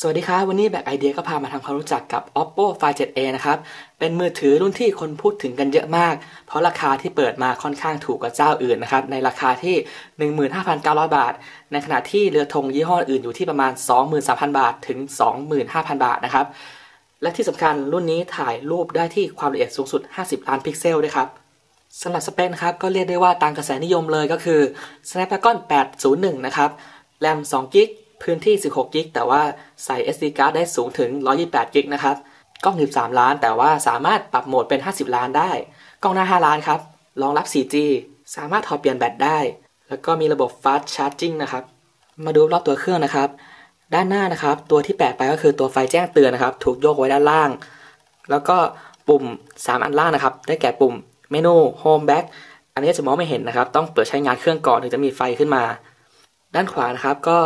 สวัสดีครับ วันนี้แบกไอเดียก็พามาทำความรู้จักกับ oppo find 7a นะครับ เป็นมือถือรุ่นที่คนพูดถึงกันเยอะมาก เพราะราคาที่เปิดมาค่อนข้างถูกกว่าเจ้าอื่นนะครับ ในราคาที่ 15,900 บาท ในขณะที่เรือธงยี่ห้ออื่นอยู่ที่ประมาณ 23,000 บาทถึง 25,000 บาทนะครับ และที่สำคัญรุ่นนี้ถ่ายรูปได้ที่ความละเอียดสูงสุด 50 ล้านพิกเซลด้วยครับสำหรับสเปคนะครับก็เรียกได้ว่าตามกระแสนิยมเลยก็คือ Snapdragon 801 นะครับ แรม2 g b พื้นที่ 16 กิก แต่ว่าใส่ SD card ได้สูงถึง 128 กิกนะครับ กล้อง 13 ล้าน แต่ว่าสามารถปรับโหมดเป็น 50 ล้านได้ กล้องหน้า 5 ล้านครับ รองรับ 4G สามารถถอดเปลี่ยนแบตได้ แล้วก็มีระบบ Fast Charging นะครับ มาดูรอบตัวเครื่องนะครับ ด้านหน้านะครับ ตัวที่แปลกไปก็คือตัวไฟแจ้งเตือนนะครับ ถูกโยกไว้ด้านล่าง แล้วก็ปุ่ม 3 อันล่างนะครับ ได้แก่ปุ่มเมนู Home Back อันนี้จะมองไม่เห็นนะครับ ต้องเปิดใช้งานเครื่องก่อนถึงจะมีไฟขึ้นมา ด้านขวานะครับก็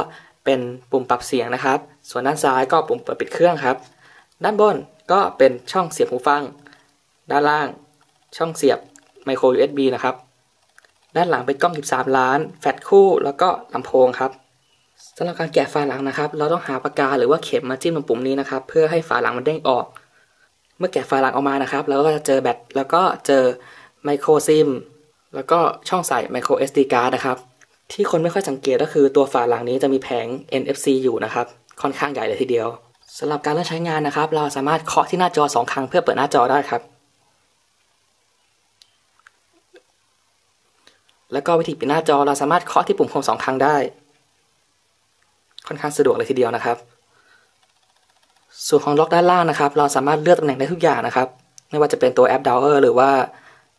เป็นปุ่มปรับเสียงนะครับ ส่วนด้านซ้ายก็ปุ่มเปิดปิดเครื่องครับ ด้านบนก็เป็นช่องเสียบหูฟัง ด้านล่างช่องเสียบไมโคร USB นะครับ ด้านหลังเป็นกล้อง 13 ล้าน แฟลชคู่ แล้วก็ลำโพงครับสำหรับการแกะฝาหลังนะครับ เราต้องหาปากกาหรือว่าเข็มมาจิ้มตรงปุ่มนี้นะครับ เพื่อให้ฝาหลังมันเด้งออก เมื่อแกะฝาหลังออกมานะครับเราก็จะเจอแบตแล้วก็เจอไมโครซิมแล้วก็ช่องใส่ไมโคร SD card นะครับ ที่คนไม่ค่อยสังเกตก็คือตัวฝาหลังนี้จะมีแผง NFC อยู่นะครับ ค่อนข้างใหญ่เลยทีเดียวสำหรับการเริ่มใช้งานนะครับ เราสามารถเคาะที่หน้าจอ 2 ครั้งเพื่อเปิดหน้าจอได้ครับ แล้วก็วิธีปิดหน้าจอเราสามารถเคาะที่ปุ่มโฮมสองครั้งได้ ค่อนข้างสะดวกเลยทีเดียวนะครับ ส่วนของล็อกด้านล่างนะครับ เราสามารถเลือกตำแหน่งได้ทุกอย่างนะครับ ไม่ว่าจะเป็นตัวแอปดาวเออร์หรือว่า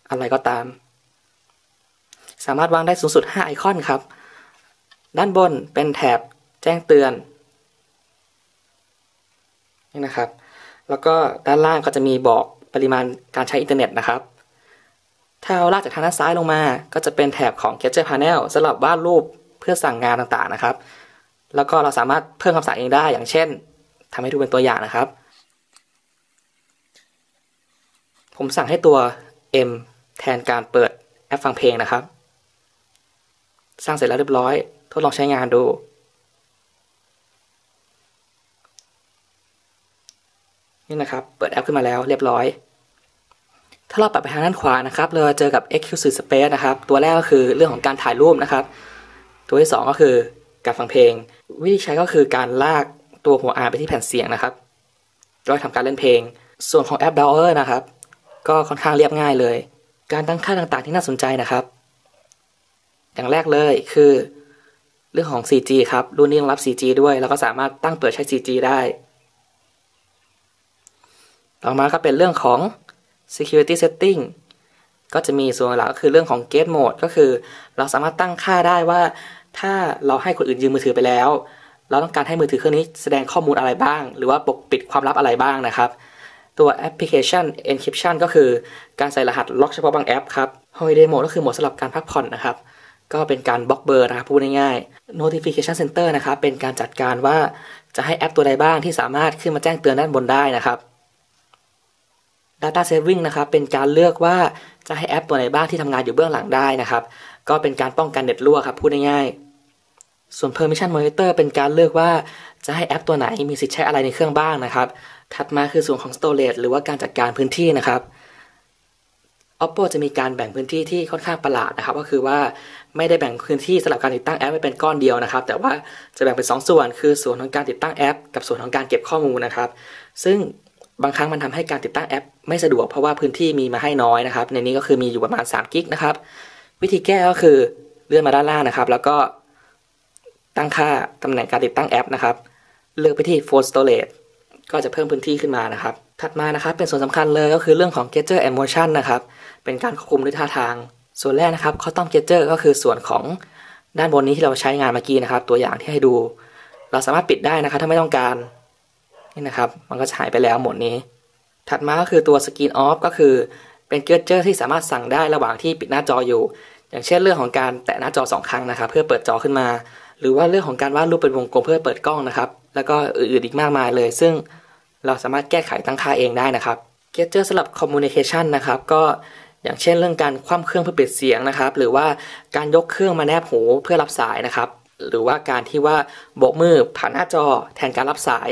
อะไรก็ตาม สามารถวางได้สูงสุด 5 ไอคอนครับ ด้านบนเป็นแถบแจ้งเตือน นี่นะครับ แล้วก็ด้านล่างก็จะมีบอกปริมาณการใช้อินเทอร์เน็ตนะครับ ถ้าเราลากจากทางด้านซ้ายลงมา ก็จะเป็นแถบของ Gadget Panel สำหรับวาดรูปเพื่อสั่งงานต่างๆนะครับ แล้วก็เราสามารถเพิ่มคำสั่งเองได้ อย่างเช่นทำให้ดูเป็นตัวอย่างนะครับ ผมสั่งให้ตัว M แทนการเปิดแอปฟังเพลงนะครับ สร้างเสร็จแล้วเรียบร้อย ทดลองใช้งานดู นี่นะครับ เปิดแอปขึ้นมาแล้วเรียบร้อย ถ้าเราปัดไปทางด้านขวานะครับ เราจะเจอกับ Exclusive Space นะครับ ตัวแรกก็คือเรื่องของการถ่ายรูปนะครับ ตัวที่ 2 ก็คือการฟังเพลง วิธีใช้ก็คือการลากตัวหัวอ่านไปที่แผ่นเสียงนะครับแล้วทำการเล่นเพลง ส่วนของแอป Dower นะครับ ก็ค่อนข้างเรียบง่ายเลย การตั้งค่าต่างๆที่น่าสนใจนะครับ อย่างแรกเลยคือเรื่องของ 4G ครับ รุ่นนี้รองรับ 4G ด้วย แล้วก็สามารถตั้งเปิดใช้ 4G ได้ ต่อมาก็เป็นเรื่องของ security setting ก็จะมีส่วนหลักก็คือเรื่องของ gate mode ก็คือ เราสามารถตั้งค่าได้ว่า ถ้าเราให้คนอื่นยืมมือถือไปแล้ว เราต้องการให้มือถือเครื่องนี้แสดงข้อมูลอะไรบ้าง หรือว่าปกปิดความลับอะไรบ้างนะครับ ตัว application encryption ก็คือการใส่รหัสล็อกเฉพาะบางแอปครับ holiday mode ก็คือโหมดสำหรับการพักผ่อนนะครับ ก็เป็นการบล็อกเบอร์นะครับพูดง่ายๆ notification center นะครับเป็นการจัดการว่าจะให้แอปตัวใดบ้างที่สามารถขึ้นมาแจ้งเตือนด้านบนได้นะครับ data saving นะครับเป็นการเลือกว่าจะให้แอปตัวไหนบ้างที่ทำงานอยู่เบื้องหลังได้นะครับ ก็เป็นการป้องกันเน็ตรั่วครับพูดง่ายๆ ส่วน permission monitor เป็นการเลือกว่าจะให้แอปตัวไหนมีสิทธิ์ใช้อะไรในเครื่องบ้างนะครับ ถัดมาคือส่วนของ storage หรือว่าการจัดการพื้นที่นะครับ Oppo จะมีการแบ่งพื้นที่ที่ค่อนข้างประหลาดนะครับ ก็คือว่า ไม่ได้แบ่งพื้นที่สำหรับการติดตั้งแอปไว้เป็นก้อนเดียวนะครับ แต่ว่าจะแบ่งเป็น 2สส่วน คือส่วนของการติดตั้งแอป กับส่วนของการเก็บข้อมูลนะครับ ซึ่งบางครั้งมันทำให้การติดตั้งแอป ไม่สะดวกเพราะว่าพื้นที่มีมาให้น้อยนะครับ ในนี้ก็คือมีอยู่ประมาณ3กิกนะครับ วิธีแก้ก็คือเลื่อนมาด้านล่างนะครับ แล้วก็ตั้งค่าตำแหน่งการติดตั้งแอปนะครับ เลือกไปที่ Phone Storage ก็จะเพิ่มพื้นที่ขึ้นมานะครับ ถัดมานะครับเป็นส่วนสำคัญเลยก็คือเรื่องของ Gesture and Motion นะครับ เป็นการควบคุมด้วยท่าทาง ส่วนแรกนะครับคอตตอมเกเจอร์ก็คือส่วนของด้านบนนี้ที่เราใช้งานเมื่อกี้นะครับ ตัวอย่างที่ให้ดู เราสามารถปิดได้นะครับ ถ้าไม่ต้องการนี่นะครับ มันก็หายไปแล้วหมดนี้ ถัดมาก็คือตัวสกรีนออฟก็คือเป็นเกเจอร์ที่สามารถสั่งได้ระหว่างที่ปิดหน้าจออยู่ อย่างเช่นเรื่องของการแตะหน้าจอ2ครั้งนะครับ เพื่อเปิดจอขึ้นมา หรือว่าเรื่องของการวาดรูปเป็นวงกลมเพื่อเปิดกล้องนะครับ แล้วก็อื่นๆอีกมากมายเลย ซึ่งเราสามารถแก้ไขตั้งค่าเองได้นะครับเกเจอร์สำหรับคอมมูนิเคชันนะครับก็ อย่างเช่นเรื่องการคว่ำเครื่องเพื่อปิดเสียงนะครับ หรือว่าการยกเครื่องมาแนบหูเพื่อรับสายนะครับ หรือว่าการที่ว่าโบกมือผ่านหน้าจอแทนการรับสาย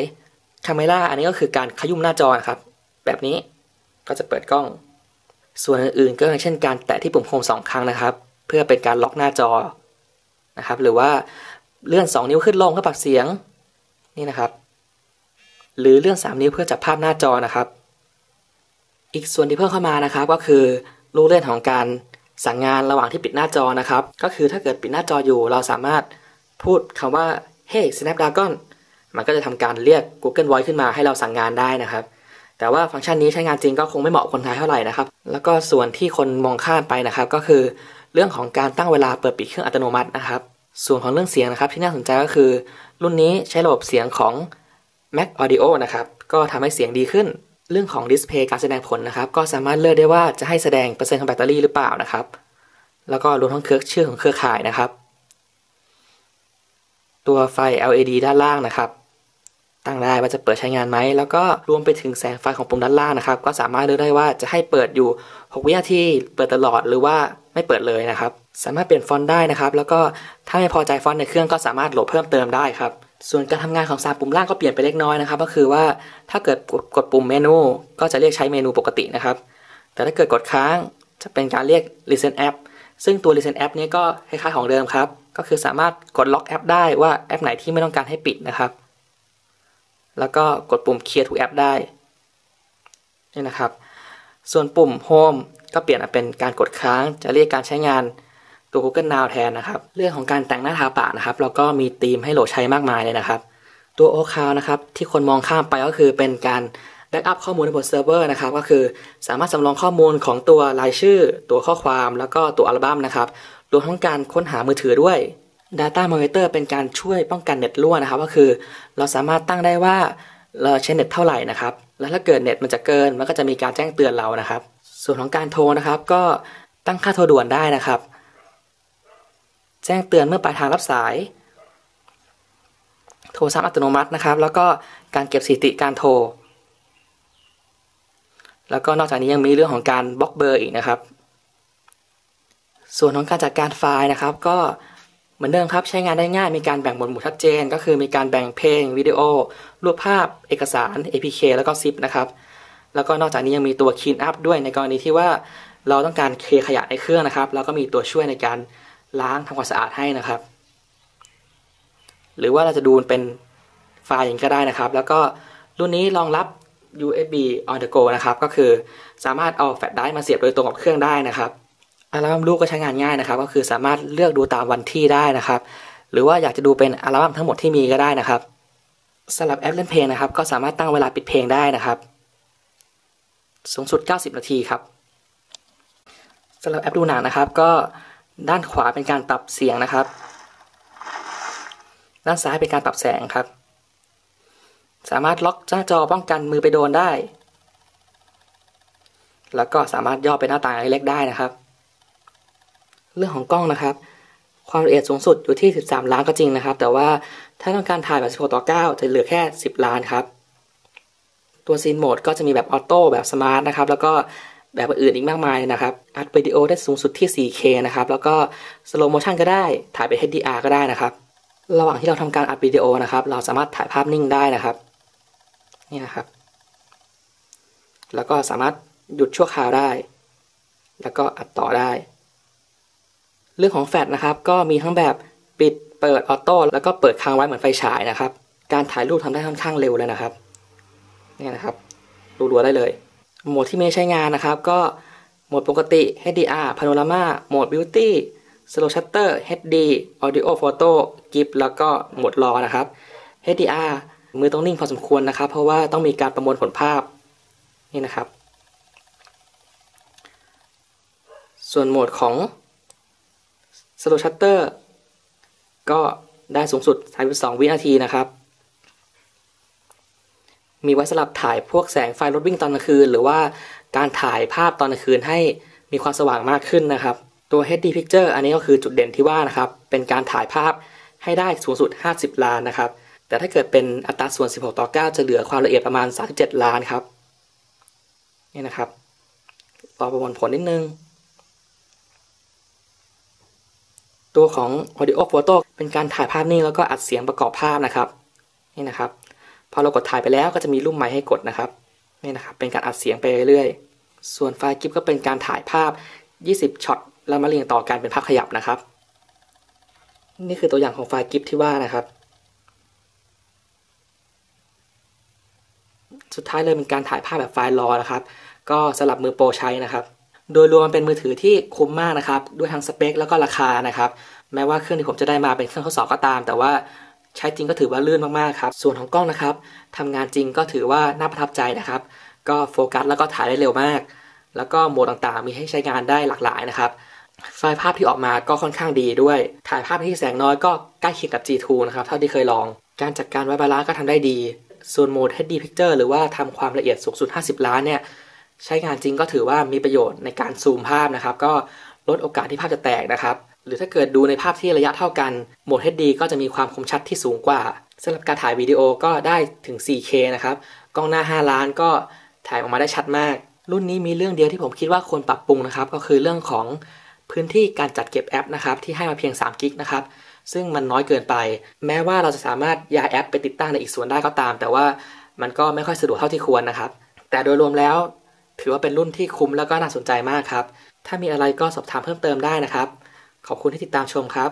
คาเมล่าอันนี้ก็คือการขยุ่มหน้าจอนะครับ แบบนี้ก็จะเปิดกล้อง ส่วนอื่นๆ ก็อย่างเช่นการแตะที่ปุ่มโฮมสองครั้งนะครับ เพื่อเป็นการล็อกหน้าจอนะครับ หรือว่าเลื่อน 2 นิ้วขึ้นลงเพื่อปรับเสียงนี่นะครับ หรือเลื่อน 3 นิ้วเพื่อจับภาพหน้าจอนะครับ อีกส่วนที่เพิ่มเข้ามานะครับก็คือ ลูกเล่นของการสั่งงานระหว่างที่ปิดหน้าจอนะครับ ก็คือถ้าเกิดปิดหน้าจออยู่ เราสามารถพูดคำว่า hey Snapdragon มันก็จะทำการเรียก Google Voice ขึ้นมาให้เราสั่งงานได้นะครับ แต่ว่าฟังก์ชันนี้ใช้งานจริงก็คงไม่เหมาะคนไทยเท่าไหร่นะครับ แล้วก็ส่วนที่คนมองข้ามไปนะครับ ก็คือเรื่องของการตั้งเวลาเปิดปิดเครื่องอัตโนมัตินะครับ ส่วนของเรื่องเสียงนะครับที่น่าสนใจก็คือ รุ่นนี้ใช้ระบบเสียงของ Mac Audio นะครับ ก็ทำให้เสียงดีขึ้น เรื่องของดิสเพย์การแสดงผลนะครับ ก็สามารถเลือกได้ว่าจะให้แสดงเปอร์เซ็นต์ของแบตเตอรี่หรือเปล่านะครับ แล้วก็รวมทั้งเครือชื่อของเครือข่ายนะครับ ตัวไฟ LED ด้านล่างนะครับ ตั้งได้ว่าจะเปิดใช้งานไหม แล้วก็รวมไปถึงแสงไฟของปุ่มด้านล่างนะครับ ก็สามารถเลือกได้ว่าจะให้เปิดอยู่ 6 วินาที เปิดตลอดหรือว่าไม่เปิดเลยนะครับ สามารถเปลี่ยนฟอนต์ได้นะครับ แล้วก็ถ้าไม่พอใจฟอนต์ในเครื่องก็สามารถโหลดเพิ่มเติมได้ครับ ส่วนการทำงานของสามปุ่มล่างก็เปลี่ยนไปเล็กน้อยนะครับ ก็คือว่าถ้าเกิดกดปุ่มเมนู ก็จะเรียกใช้เมนูปกตินะครับ แต่ถ้าเกิดกดค้างจะเป็นการเรียก Listen App ซึ่งตัว Listen App นี้ก็คล้ายๆของเดิมครับ ก็คือสามารถกดล็อกแอปได้ว่าแอปไหนที่ไม่ต้องการให้ปิดนะครับ แล้วก็กดปุ่ม Clear to App ได้นี่นะครับ ส่วนปุ่ม Home ก็เปลี่ยนเป็นการกดค้างจะเรียกการใช้งาน ตัว Google Now แทนนะครับ เรื่องของการแต่งหน้าทาปากนะครับเราก็มีธีมให้โหลดใช้มากมายเลยนะครับ ตัว o c l o u d นะครับ ที่คนมองข้ามไปก็คือเป็นการแบ็กอัพข้อมูลในบนเซิร์ฟเวอร์นะครับ ก็คือสามารถสำรองข้อมูลของตัวรายชื่อ ตัวข้อความ แล้วก็ตัวอัลบั้มนะครับ รวมทั้งการค้นหามือถือด้วย Data Monitor เป็นการช่วยป้องกันเน็ตรั่วนะครับ ก็คือ เราสามารถตั้งได้ว่าเราใช้เน็ตเท่าไหร่นะครับ แล้วถ้าเกิดเน็ตมันจะเกิน มันก็จะมีการแจ้งเตือนเรานะครับ ส่วนของการโทรนะครับ ก็ตั้งค่าโทรด่วนได้นะครับ แจ้งเตือนเมื่อปลายทางรับสาย โทรซ้ำอัตโนมัตินะครับ แล้วก็การเก็บสถิติการโทร แล้วก็นอกจากนี้ยังมีเรื่องของการบล็อกเบอร์อีกนะครับ ส่วนของการจัดการไฟล์นะครับ ก็เหมือนเดิมครับใช้งานได้ง่ายมีการแบ่งหมวดหมู่ชัดเจน ก็คือมีการแบ่งเพลงวิดีโอ รูปภาพ เอกสาร APK แล้วก็ zip นะครับแล้วก็นอกจากนี้ยังมีตัว clean up ด้วยในกรณีที่ว่าเราต้องการเคลียร์ขยะในเครื่องนะครับ แล้วก็มีตัวช่วยในการ ล้างทำความสะอาดให้นะครับ หรือว่าเราจะดูเป็นไฟล์อย่างก็ได้นะครับ แล้วก็รุ่นนี้รองรับ USB on the go นะครับ ก็คือสามารถเอาแฟลชไดรฟ์มาเสียบโดยตรงกับเครื่องได้นะครับอัลบั้มลูกก็ใช้งานง่ายนะครับ ก็คือสามารถเลือกดูตามวันที่ได้นะครับ หรือว่าอยากจะดูเป็นอัลบั้มทั้งหมดที่มีก็ได้นะครับสำหรับแอปเล่นเพลงนะครับ ก็สามารถตั้งเวลาปิดเพลงได้นะครับ สูงสุด 90 นาทีครับสำหรับแอปดูหนังนะครับ ก็ ด้านขวาเป็นการปรับเสียงนะครับ ด้านซ้ายเป็นการปรับแสงครับ สามารถล็อกหน้าจอป้องกันมือไปโดนได้ แล้วก็สามารถย่อไปหน้าต่างเล็กได้นะครับ เรื่องของกล้องนะครับ ความละเอียดสูงสุดอยู่ที่ 13 ล้านก็จริงนะครับ แต่ว่าถ้าต้องการถ่ายแบบ16ต่อ9จะเหลือแค่ 10 ล้านครับ ตัวซีนโหมดก็จะมีแบบออโต้แบบสมาร์ทนะครับ แล้วก็ แบบอื่นอีกมากมายนะครับ อัดวิดีโอได้สูงสุดที่ 4K นะครับ แล้วก็สโลโมชันก็ได้ ถ่ายไป HDR ก็ได้นะครับ ระหว่างที่เราทำการอัดวิดีโอนะครับ เราสามารถถ่ายภาพนิ่งได้นะครับ นี่นะครับ แล้วก็สามารถหยุดชั่วคราวได้ แล้วก็อัดต่อได้ เรื่องของแฟลชนะครับ ก็มีทั้งแบบปิด เปิดออโต้ แล้วก็เปิดค้างไว้เหมือนไฟฉายนะครับ การถ่ายรูปทำได้ค่อนข้างเร็วเลยนะครับ นี่นะครับ รัวๆได้เลย โหมดที่ไม่ใช้งานนะครับ ก็โหมดปกติ HDR Panorama โหมด Beauty Slow Shutter HD Audio Photo GIF แล้วก็โหมดรอนะครับ HDR มือต้องนิ่งพอสมควรนะครับ เพราะว่าต้องมีการประมวลผลภาพนี่นะครับ ส่วนโหมดของสโลชัตเตอร์ก็ได้สูงสุด 32 วินาทีนะครับ มีไว้สำหรับถ่ายพวกแสงไฟรถวิ่งตอนกลางคืน หรือว่าการถ่ายภาพตอนกลางคืนให้มีความสว่างมากขึ้นนะครับ ตัว HD Picture อันนี้ก็คือจุดเด่นที่ว่านะครับ เป็นการถ่ายภาพให้ได้สูงสุด 50 ล้านนะครับ แต่ถ้าเกิดเป็นอัตราส่วน 16 ต่อ 9 จะเหลือความละเอียดประมาณ 37 ล้านครับ นี่นะครับรอประมวลผลนิดนึง ตัวของ audio photo เป็นการถ่ายภาพนิ่งแล้วก็อัดเสียงประกอบภาพนะครับ นี่นะครับ พอเรากดถ่ายไปแล้วก็จะมีรูปไม้ให้กดนะครับนี่นะครับเป็นการอัดเสียงไปเรื่อยๆ ส่วนไฟล์กิฟก็เป็นการถ่ายภาพ 20ช็อตแล้วมาเรียงต่อกันเป็นภาพขยับนะครับ นี่คือตัวอย่างของไฟล์กิฟที่ว่านะครับ สุดท้ายเลยเป็นการถ่ายภาพแบบไฟล์รอนะครับ ก็สำหรับมือโปรใช้นะครับ โดยรวมมันเป็นมือถือที่คุ้มมากนะครับ ด้วยทั้งสเปคแล้วก็ราคานะครับ แม้ว่าเครื่องที่ผมจะได้มาเป็นเครื่องทดสอบก็ตาม แต่ว่า ใช้จริงก็ถือว่าลื่นมากๆครับส่วนของกล้องนะครับทำงานจริงก็ถือว่าน่าประทับใจนะครับ ก็โฟกัสแล้วก็ถ่ายได้เร็วมาก แล้วก็โหมดต่างๆ มีให้ใช้งานได้หลากหลายนะครับไฟล์ภาพที่ออกมาก็ค่อนข้างดีด้วย ถ่ายภาพที่แสงน้อยก็ใกล้เคียงกับ G2 นะครับเท่าที่เคยลอง การจัดการไวบาลานซ์ก็ทำได้ดี ส่วนโหมด HD Picture หรือว่าทำความละเอียดสูงสุด 50 ล้านเนี่ยใช้งานจริงก็ถือว่ามีประโยชน์ในการซูมภาพนะครับ ก็ลดโอกาสที่ภาพจะแตกนะครับ หรือถ้าเกิดดูในภาพที่ระยะเท่ากันโหมด HD ก็จะมีความคมชัดที่สูงกว่าสำหรับการถ่ายวิดีโอก็ได้ถึง 4K นะครับกล้องหน้า 5 ล้านก็ถ่ายออกมาได้ชัดมาก รุ่นนี้มีเรื่องเดียวที่ผมคิดว่าควรปรับปรุงนะครับ ก็คือเรื่องของพื้นที่การจัดเก็บแอปนะครับที่ให้มาเพียง3กิกนะครับซึ่งมันน้อยเกินไป แม้ว่าเราจะสามารถย้ายแอปไปติดตั้งในอีกส่วนได้ก็ตาม แต่ว่ามันก็ไม่ค่อยสะดวกเท่าที่ควรนะครับ แต่โดยรวมแล้ว ถือว่าเป็นรุ่นที่คุ้มแล้วก็น่าสนใจมากครับ ถ้ามีอะไรก็สอบถามเพิ่มเติมได้นะครับ ขอบคุณที่ติดตามชมครับ